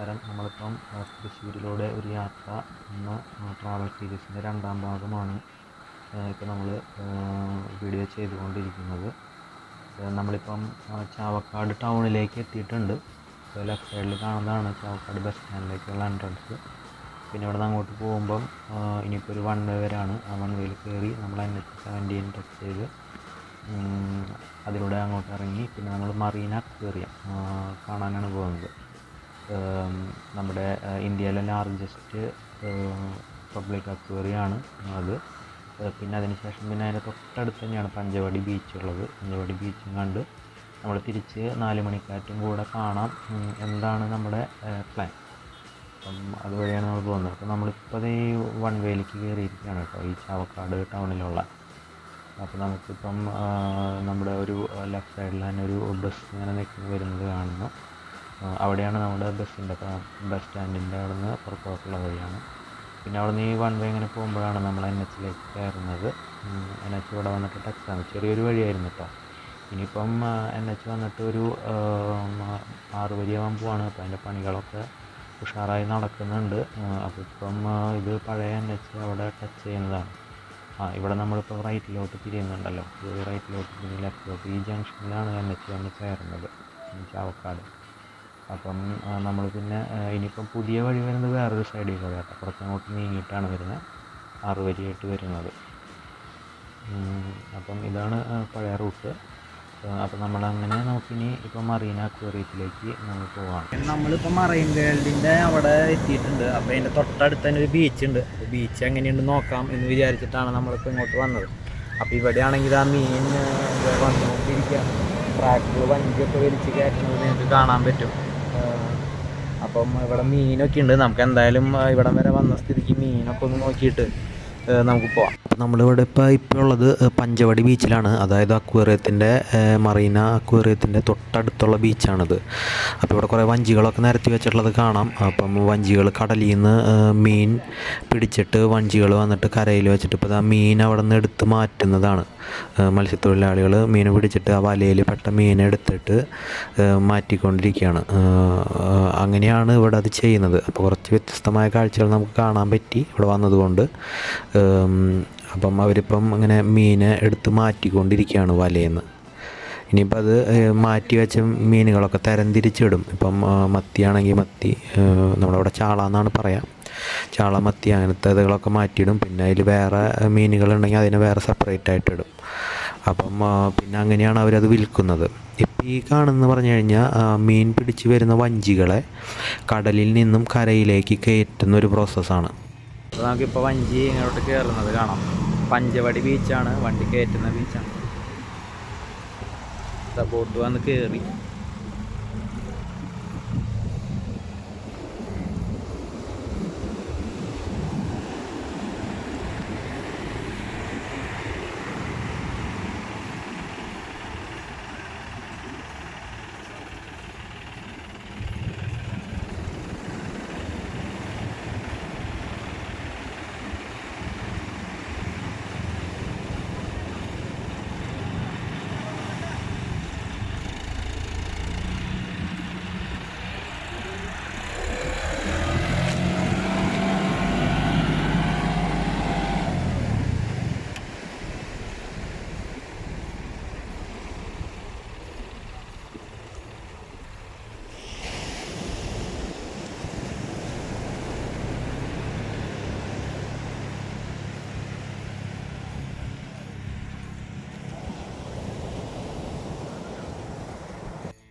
നമസ്കാരം നമ്മളിപ്പം തൃശ്ശൂരിലൂടെ ഒരു യാത്ര എന്ന ട്രാവൽ സീരീസിന്റെ രണ്ടാം ഭാഗമാണ് ഇപ്പോൾ നമ്മൾ വീഡിയോ ചെയ്തുകൊണ്ടിരിക്കുന്നത്. നമ്മളിപ്പം ചാവക്കാട് ടൗണിലേക്ക് എത്തിയിട്ടുണ്ട്. ഇപ്പോൾ ലെഫ്റ്റ് സൈഡിൽ കാണുന്നതാണ് ചാവക്കാട് ബസ് സ്റ്റാൻഡിലേക്കുള്ള എൻട്രൻസ് പിന്നെ ഇവിടെ നിന്ന് അങ്ങോട്ട് പോകുമ്പം ഇനിയിപ്പോൾ ഒരു വൺ വേ വരാണ് ആ വൺ വേയിൽ കയറി നമ്മൾ എൻ എച്ച് സെവന്റീൻ ടച്ച് ചെയ്ത് അതിലൂടെ അങ്ങോട്ട് ഇറങ്ങി പിന്നെ നമ്മൾ മറീന അക്വേറിയം കാണാനാണ് പോകുന്നത്. നമ്മുടെ ഇന്ത്യയിലെ ലാർജസ്റ്റ് പബ്ലിക് അക്വേറിയമാണ് അത്. പിന്നെ അതിന് ശേഷം പിന്നെ അതിന്റെ തൊട്ടടുത്ത് തന്നെയാണ് പഞ്ചവടി ബീച്ച് ഉള്ളത്. പഞ്ചവടി ബീച്ചും കണ്ട് നമ്മൾ തിരിച്ച് നാല് മണിക്കാറ്റും കൂടെ കാണാം എന്താണ് നമ്മുടെ പ്ലാൻ അപ്പം അതുവഴിയാണ് നമ്മൾ പോകുന്നത്. അപ്പം നമ്മളിപ്പോൾ ഈ വൺ വേയിലേക്ക് കയറിയിരിക്കുകയാണ് കേട്ടോ ഈ ചാവക്കാട് ടൗണിലുള്ള അപ്പോൾ നമുക്കിപ്പം നമ്മുടെ ഒരു ലെഫ്റ്റ് സൈഡിൽ തന്നെ ഒരു ബസ് ഇങ്ങനെ നിൽക്കുന്നത് വരുന്നത് കാണുന്നു. അവിടെയാണ് നമ്മുടെ ബസ്സിന്റെ ബസ് സ്റ്റാൻഡിന്റെ അവിടെ നിന്ന് പുറത്തോട്ടുള്ള വഴിയാണ്. പിന്നെ അവിടെ നിന്ന് ഈ വൺ വേ ഇങ്ങനെ പോകുമ്പോഴാണ് നമ്മൾ എൻ എച്ചിലേക്ക് കയറുന്നത്. എൻ എച്ച് ഇവിടെ വന്നിട്ട് ആണ്. ചെറിയൊരു വഴിയായിരുന്നു കേട്ടോ ഇനിയിപ്പം എൻ എച്ച് വന്നിട്ട് ഒരു ആറ് വരിയാവാൻ പോവാണ്. അപ്പോൾ അതിന്റെ പണികളൊക്കെ ഉഷാറായി നടക്കുന്നുണ്ട്. അപ്പോൾ ഇപ്പം ഇത് പഴയ എൻ എച്ച് അവിടെ ടച്ച് ചെയ്യുന്നതാണ്. ആ ഇവിടെ നമ്മളിപ്പോൾ റൈറ്റിലോട്ട് തിരിയുന്നുണ്ടല്ലോ. ഇത് റൈറ്റിലോട്ട് തിരിഞ്ഞ് ലെഫ്റ്റിലോട്ട് ഈ ജംഗ്ഷനിലാണ് എൻ എച്ച് വന്ന് ചേർന്നത്. ഈ ചാവക്കാട്. അപ്പം നമ്മൾ പിന്നെ ഇനിയിപ്പം പുതിയ വഴി വരുന്നത് വേറൊരു സൈഡിൽ കൂടെ കേട്ടോ. കുറച്ച് അങ്ങോട്ട് നീങ്ങിയിട്ടാണ് വരുന്നത് ആറ് വരിയായിട്ട് വരുന്നത്. അപ്പം ഇതാണ് പഴയ റൂട്ട്. അപ്പം നമ്മളങ്ങനെ നമുക്കിനി ഇപ്പം മറീന അക്വേറിയത്തിലേക്ക് നമ്മൾ പോവാണ്. നമ്മളിപ്പോൾ മറൈൻ വേൾഡിന്റെ അവിടെ എത്തിയിട്ടുണ്ട്. അപ്പോൾ അതിന്റെ തൊട്ടടുത്ത് തന്നെ ഒരു ബീച്ച് ഉണ്ട്. ബീച്ച് എങ്ങനെയുണ്ട് നോക്കാം എന്ന് വിചാരിച്ചിട്ടാണ് നമ്മളിപ്പോൾ ഇങ്ങോട്ട് വന്നത്. അപ്പോൾ ഇവിടെയാണെങ്കിൽ ആ മീൻ വന്നുകൊണ്ടിരിക്കുക ട്രാക്കിൽ വഞ്ചിയൊക്കെ വലിച്ച് കയറ്റുന്നത് നിങ്ങൾക്ക് കാണാൻ പറ്റും. അപ്പം ഇവിടെ മീനൊക്കെ ഉണ്ട്. നമുക്ക് എന്തായാലും ഇവിടം വരെ വന്ന സ്ഥിതിക്ക് മീനൊക്കെ ഒന്ന് നോക്കിയിട്ട് നമുക്ക് പോവാം. നമ്മളിവിടെ ഇപ്പോൾ ഇപ്പോൾ ഉള്ളത് പഞ്ചവടി ബീച്ചിലാണ്. അതായത് അക്വേറിയത്തിന്റെ മറീന അക്വേറിയത്തിന്റെ തൊട്ടടുത്തുള്ള ബീച്ചാണിത്. അപ്പോൾ ഇവിടെ കുറേ വഞ്ചികളൊക്കെ നിരത്തി വെച്ചിട്ടുള്ളത് കാണാം. അപ്പം വഞ്ചികൾ കടലിൽ നിന്ന് മീൻ പിടിച്ചിട്ട് വഞ്ചികൾ വന്നിട്ട് കരയിൽ വെച്ചിട്ട് ഇപ്പോൾ മീൻ അവിടെ നിന്ന് എടുത്ത് മാറ്റുന്നതാണ്. മത്സ്യത്തൊഴിലാളികൾ മീൻ പിടിച്ചിട്ട് ആ വലയിൽ പെട്ട ഏഹ് മാറ്റിക്കൊണ്ടിരിക്കുകയാണ്. അങ്ങനെയാണ് ഇവിടെ അത് ചെയ്യുന്നത്. അപ്പോൾ കുറച്ച് വ്യത്യസ്തമായ കാഴ്ചകൾ നമുക്ക് കാണാൻ പറ്റി ഇവിടെ വന്നതുകൊണ്ട്. അപ്പം അവരിപ്പം ഇങ്ങനെ മീനെ എടുത്ത് മാറ്റിക്കൊണ്ടിരിക്കുകയാണ് വലയിൽ നിന്ന് ഇനിയിപ്പോൾ അത് മാറ്റി വെച്ച മീനുകളൊക്കെ തരംതിരിച്ചിടും. ഇപ്പം ആ, മത്തിയാണെങ്കിൽ മത്തി നമ്മളവിടെ ചാള എന്നാണ് പറയാം. ചാള മത്തി അങ്ങനത്തെ ഇതുകളൊക്കെ മാറ്റിയിടും. പിന്നെ അതിൽ വേറെ മീനുകളുണ്ടെങ്കിൽ അതിനെ വേറെ സെപ്പറേറ്റ് ആയിട്ട് ഇടും. അപ്പം പിന്നെ അങ്ങനെയാണ് അവരത് വിൽക്കുന്നത്. ഇപ്പം ഈ കാണുന്ന പറഞ്ഞു കഴിഞ്ഞാൽ മീൻ പിടിച്ച് വരുന്ന വഞ്ചികളെ കടലിൽ നിന്നും കരയിലേക്ക് കയറ്റുന്ന ഒരു പ്രോസസ്സാണ് അപ്പോൾ നമുക്കിപ്പോൾ വഞ്ചി ഇങ്ങോട്ട് കയറുന്നത് കാണാം. പഞ്ചവടി ബീച്ചാണ് വണ്ടി കയറ്റുന്ന ബീച്ചാണ് ബോട്ട് വന്ന് കയറി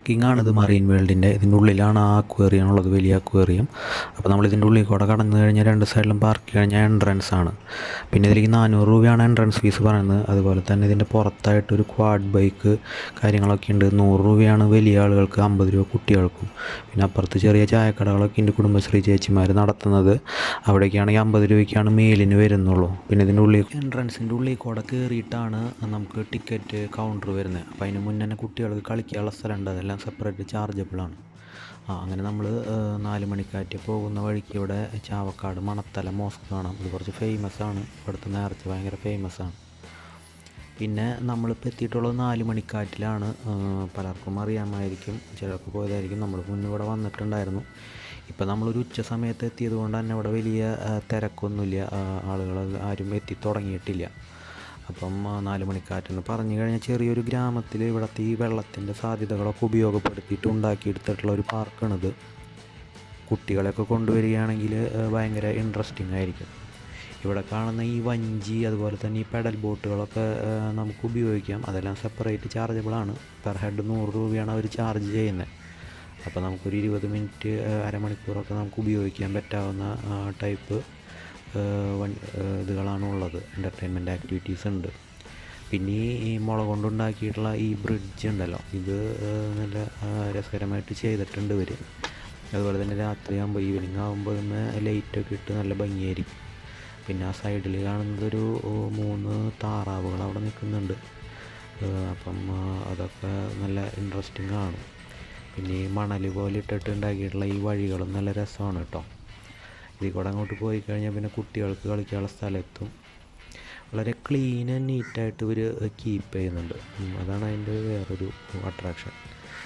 പാർക്കിംഗ് ആണ് ഇത് മറീൻ വേൾഡിന്റെ ഇതിന്റെ ഉള്ളിലാണ് ആ അക്വേറിയം ഉള്ളത് വലിയ അക്വേറിയം അപ്പോൾ നമ്മൾ ഇതിന്റെ ഉള്ളിൽ കൂടെ കടന്നു കഴിഞ്ഞാൽ രണ്ട് സൈഡിലും പാർക്ക് കഴിഞ്ഞാൽ എൻട്രൻസ് ആണ്. പിന്നെ ഇതിലേക്ക് നാനൂറ് രൂപയാണ് എൻട്രൻസ് ഫീസ് പറയുന്നത്. അതുപോലെ തന്നെ ഇതിന്റെ പുറത്തായിട്ട് ഒരു ക്വാഡ് ബൈക്ക് കാര്യങ്ങളൊക്കെ ഉണ്ട്. നൂറ് രൂപയാണ് വലിയ ആളുകൾക്ക് അമ്പത് രൂപ കുട്ടികൾക്കും. പിന്നെ അപ്പുറത്ത് ചെറിയ ചായക്കടകളൊക്കെ ഉണ്ട് കുടുംബശ്രീ ചേച്ചിമാർ നടത്തുന്നത്. അവിടേക്കാണെങ്കിൽ അമ്പത് രൂപയ്ക്കാണ് മേലിന് വരുന്നുള്ളൂ. പിന്നെ ഇതിന്റെ ഉള്ളിൽ എൻട്രൻസിന്റെ ഉള്ളിൽ കൂടെ കയറിയിട്ടാണ് നമുക്ക് ടിക്കറ്റ് കൗണ്ടർ വരുന്നത്. അപ്പോൾ അതിന് മുന്നേ കുട്ടികൾക്ക് കളിക്കാനുള്ള സ്ഥലമുണ്ട് അതെല്ലാം സെപ്പറേറ്റ് ചാർജബിളാണ് ആ അങ്ങനെ നമ്മൾ നാല് മണിക്കാറ്റ് പോകുന്ന വഴിക്ക് ഇവിടെ ചാവക്കാട് മണത്തല മോസ്ക് കാണാം. ഇത് കുറച്ച് ഫേമസ് ആണ്. ഇവിടുത്തെ നേർച്ച ഭയങ്കര ഫേമസ് ആണ്. പിന്നെ നമ്മളിപ്പോൾ എത്തിയിട്ടുള്ളത് നാല് മണിക്കാറ്റിലാണ്. പലർക്കും അറിയാമായിരിക്കും. ചിലർക്ക് പോയതായിരിക്കും. നമ്മൾ മുന്നേ ഇവിടെ വന്നിട്ടുണ്ടായിരുന്നു. ഇപ്പം നമ്മളൊരു ഉച്ച സമയത്ത് എത്തിയത് കൊണ്ട് തന്നെ ഇവിടെ വലിയ തിരക്കൊന്നുമില്ല. ആളുകൾ ആരും എത്തി തുടങ്ങിയിട്ടില്ല. അപ്പം നാല് മണിക്കാറ്റെന്ന് പറഞ്ഞു കഴിഞ്ഞാൽ ചെറിയൊരു ഗ്രാമത്തിൽ ഇവിടുത്തെ ഈ വെള്ളത്തിന്റെ സാധ്യതകളൊക്കെ ഉപയോഗപ്പെടുത്തിയിട്ട് ഉണ്ടാക്കിയെടുത്തിട്ടുള്ള ഒരു പാർക്കാണിത്. കുട്ടികളെയൊക്കെ കൊണ്ടുവരികയാണെങ്കിൽ ഭയങ്കര ഇൻട്രസ്റ്റിംഗ് ആയിരിക്കും. ഇവിടെ കാണുന്ന ഈ വഞ്ചി അതുപോലെ തന്നെ ഈ പെഡൽ ബോട്ടുകളൊക്കെ നമുക്ക് ഉപയോഗിക്കാം. അതെല്ലാം സെപ്പറേറ്റ് ചാർജബിളാണ് പെർ ഹെഡ് നൂറ് രൂപയാണ് അവർ ചാർജ് ചെയ്യുന്നത് അപ്പോൾ നമുക്കൊരു ഇരുപത് മിനിറ്റ് അരമണിക്കൂറൊക്കെ നമുക്ക് ഉപയോഗിക്കാൻ പറ്റാവുന്ന ടൈപ്പ് ഇതുകളാണ് ഉള്ളത്. എന്റർടൈൻമെന്റ് ആക്ടിവിറ്റീസ് ഉണ്ട്. പിന്നെ ഈ മുള കൊണ്ടുണ്ടാക്കിയിട്ടുള്ള ഈ ബ്രിഡ്ജ് ഉണ്ടല്ലോ. ഇത് നല്ല രസകരമായിട്ട് ചെയ്തിട്ടുണ്ട് ഇവർ അതുപോലെ തന്നെ രാത്രിയാകുമ്പോൾ ഈവനിങ് ആകുമ്പോൾ ലൈറ്റൊക്കെ ഇട്ട് നല്ല ഭംഗിയായിരിക്കും. പിന്നെ ആ സൈഡിൽ കാണുന്നത് ഒരു മൂന്ന് താറാവുകൾ അവിടെ നിൽക്കുന്നുണ്ട്. അപ്പം അതൊക്കെ നല്ല ഇൻട്രസ്റ്റിംഗ് ആണ്. പിന്നെ ഈ മണൽ പോലെ ഇട്ടിട്ട് ഉണ്ടാക്കിയിട്ടുള്ള ഈ വഴികളും നല്ല രസമാണ് കേട്ടോ. ഇതിൽ കൂടെ അങ്ങോട്ട് പോയി കഴിഞ്ഞാൽ പിന്നെ കുട്ടികൾക്ക് കളിക്കാനുള്ള സ്ഥലത്തും വളരെ ക്ലീൻ ആൻഡ് നീറ്റായിട്ട് ഇവർ കീപ്പ് ചെയ്യുന്നുണ്ട്. അതാണ് അതിന്റെ വേറൊരു അട്രാക്ഷൻ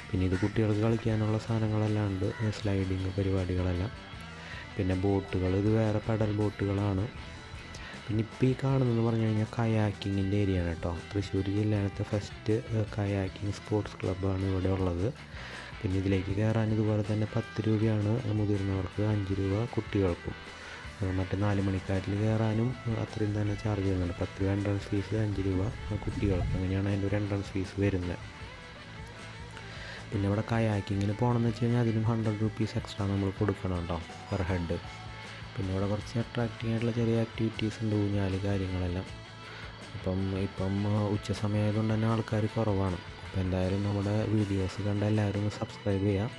പിന്നെ ഇത് കുട്ടികൾക്ക് കളിക്കാനുള്ള സാധനങ്ങളെല്ലാം ഉണ്ട്. സ്ലൈഡിങ് പരിപാടികളെല്ലാം. പിന്നെ ബോട്ടുകൾ ഇത് വേറെ പെഡൽ ബോട്ടുകളാണ്. പിന്നെ ഇപ്പോൾ ഈ കാണുന്നതെന്ന് പറഞ്ഞു കഴിഞ്ഞാൽ കയാക്കിങ്ങിന്റെ ഏരിയ ആണ് കേട്ടോ. തൃശ്ശൂർ ജില്ലയിലത്തെ ഫസ്റ്റ് കയാക്കിങ് സ്പോർട്സ് ക്ലബ്ബാണ് ഇവിടെ ഉള്ളത്. പിന്നെ ഇതിലേക്ക് കയറാൻ ഇതുപോലെ തന്നെ പത്ത് രൂപയാണ് മുതിർന്നവർക്ക് അഞ്ച് രൂപ കുട്ടികൾക്കും. മറ്റു നാല് മണിക്കാരിൽ കയറാനും അത്രയും തന്നെ ചാർജ് ചെയ്യുന്നുണ്ട് പത്ത് രൂപ എൻട്രൻസ് ഫീസ് അഞ്ച് രൂപ കുട്ടികൾക്ക്. അങ്ങനെയാണ് അതിന്റെ ഒരു എൻട്രൻസ് ഫീസ് വരുന്നത്. പിന്നെ ഇവിടെ കയാക്കിങ്ങിന് പോകണമെന്ന് വെച്ച് കഴിഞ്ഞാൽ അതിനും ഹൺഡ്രഡ് റുപ്പീസ് എക്സ്ട്രാ നമ്മൾ കൊടുക്കണം കേട്ടോ പെർ ഹെഡ് പിന്നെ ഇവിടെ കുറച്ച് അട്രാക്റ്റിംഗ് ആയിട്ടുള്ള ചെറിയ ആക്ടിവിറ്റീസ് ഉണ്ട് ഊഞ്ഞാൽ കാര്യങ്ങളെല്ലാം. അപ്പം ഇപ്പം ഉച്ച സമയമായതുകൊണ്ട് തന്നെ ആൾക്കാർ കുറവാണ്. അപ്പോൾ എന്തായാലും നമ്മുടെ വീഡിയോസ് കണ്ട എല്ലാവരും സബ്സ്ക്രൈബ് ചെയ്യാം.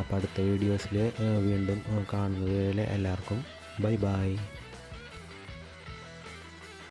അപ്പോൾ അടുത്ത വീഡിയോസിൽ വീണ്ടും കാണുന്നത് എല്ലാവർക്കും ബൈ ബൈ